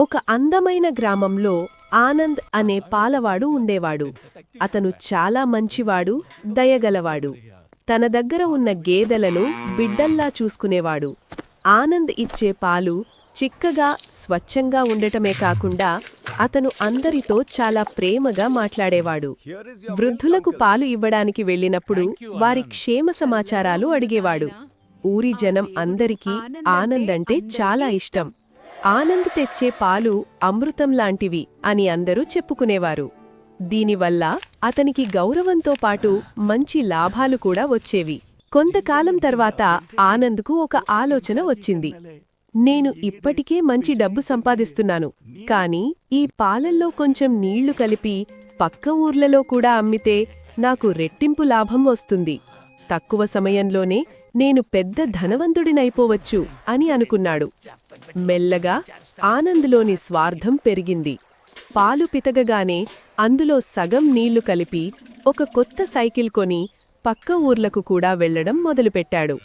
ఒక అందమైన గ్రామంలో ఆనంద్ అనే పాలవాడు ఉండేవాడు. అతను చాలా మంచివాడు దయగలవాడు. తన దగ్గర ఉన్న గేదెలను బిడ్డల్లా చూసుకునేవాడు. ఆనంద్ ఇచ్చే పాలు చిక్కగా స్వచ్ఛంగా ఉండటమే కాకుండా అతను అందరితో చాలా ప్రేమగా మాట్లాడేవాడు. వృద్ధులకు పాలు ఇవ్వడానికి వెళ్ళినప్పుడు వారి క్షేమ సమాచారాలు అడిగేవాడు. ఊరి జనం అందరికీ ఆనంద్ అంటే చాలా ఇష్టం. ఆనంద్ తెచ్చే పాలు అమృతం లాంటివి అని అందరూ చెప్పుకునేవారు. దీనివల్ల అతనికి గౌరవంతో పాటు మంచి లాభాలు కూడా వచ్చేవి. కొంతకాలం తర్వాత ఆనంద్కు ఒక ఆలోచన వచ్చింది. నేను ఇప్పటికే మంచి డబ్బు సంపాదిస్తున్నాను కాని ఈ పాలల్లో కొంచెం నీళ్ళు కలిపి పక్క ఊర్లలో కూడా అమ్మితే నాకు రెట్టింపు లాభం వస్తుంది. తక్కువ సమయంలోనే నేను పెద్ద ధనవంతుడినైపోవచ్చు అని అనుకున్నాడు. మెల్లగా ఆనంద్లోని స్వార్థం పెరిగింది. పాలు పితగగానే అందులో సగం నీళ్ళు కలిపి ఒక కొత్త సైకిల్ కొని పక్క ఊర్లకు కూడా వెళ్ళడం మొదలుపెట్టాడు.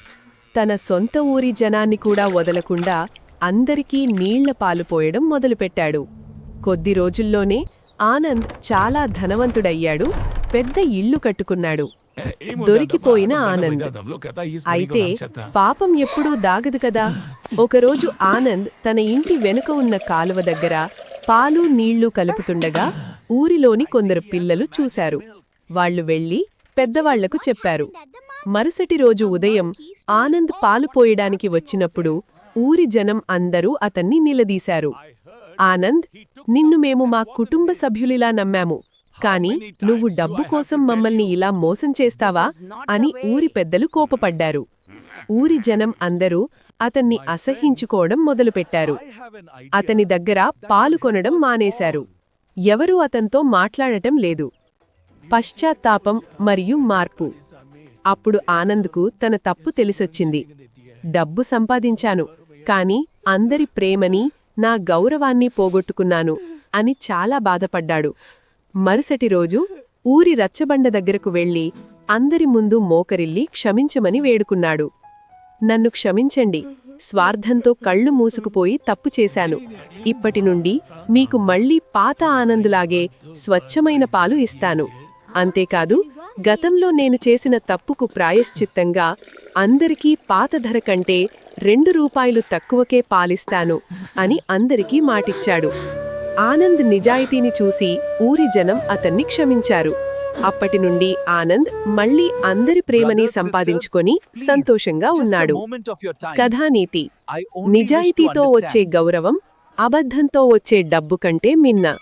తన సొంత ఊరి జనాన్ని కూడా వదలకుండా అందరికీ నీళ్ళ పాలు పోయడం మొదలుపెట్టాడు. కొద్ది రోజుల్లోనే ఆనంద్ చాలా ధనవంతుడయ్యాడు పెద్ద ఇల్లు కట్టుకున్నాడు. దొరికిపోయిన ఆనంద్. అయితే పాపం ఎప్పుడూ దాగదు కదా? ఒకరోజు ఆనంద్ తన ఇంటి వెనుక ఉన్న కాలువ దగ్గర పాలు నీళ్ళు కలుపుతుండగా ఊరిలోని కొందరు పిల్లలు చూశారు. వాళ్ళు వెళ్ళి పెద్దవాళ్ళకు చెప్పారు. మరుసటి రోజు ఉదయం ఆనంద్ పాలు పోయడానికి వచ్చినప్పుడు ఊరి జనం అందరూ అతన్ని నిలదీశారు. ఆనంద్ నిన్ను మేము మా కుటుంబ సభ్యులిలా నమ్మాము. కాని నువ్వు డబ్బు కోసం మమ్మల్ని ఇలా మోసం చేస్తావా అని ఊరి పెద్దలు కోపపడ్డారు. ఊరి జనం అందరూ అతన్ని అసహించుకోవడం మొదలుపెట్టారు. అతని దగ్గర పాలు కొనడం మానేశారు. ఎవరూ అతంతో మాట్లాడటం లేదు. పశ్చాత్తాపం మరియు మార్పు. అప్పుడు ఆనంద్కు తన తప్పు తెలిసొచ్చింది. డబ్బు సంపాదించాను కాని అందరి ప్రేమని నా గౌరవాన్ని పోగొట్టుకున్నాను అని చాలా బాధపడ్డాడు. మరుసటి రోజు ఊరి రచ్చబండ దగ్గరకు వెళ్ళి అందరి ముందు మోకరిల్లి క్షమించమని వేడుకున్నాడు. నన్ను క్షమించండి. స్వార్థంతో కళ్ళు మూసుకుపోయి తప్పు చేశాను. ఇప్పటి నుండి మీకు మళ్ళీ పాత ఆనందులాగే స్వచ్ఛమైన పాలు ఇస్తాను. అంతేకాదు గతంలో నేను చేసిన తప్పుకు ప్రాయశ్చిత్తంగా అందరికీ పాత ధర కంటే రెండు రూపాయలు తక్కువకే పాలిస్తాను అని అందరికీ మాటిచ్చాడు. ఆనంద్ నిజాయితీని చూసి ఊరి జనం అతన్ని క్షమించారు. అప్పటి నుండి ఆనంద్ మళ్ళీ అందరి ప్రేమని సంపాదించుకొని సంతోషంగా ఉన్నాడు. కథానీతి నిజాయితీతో వచ్చే గౌరవం అబద్ధంతో వచ్చే డబ్బు కంటే మిన్న.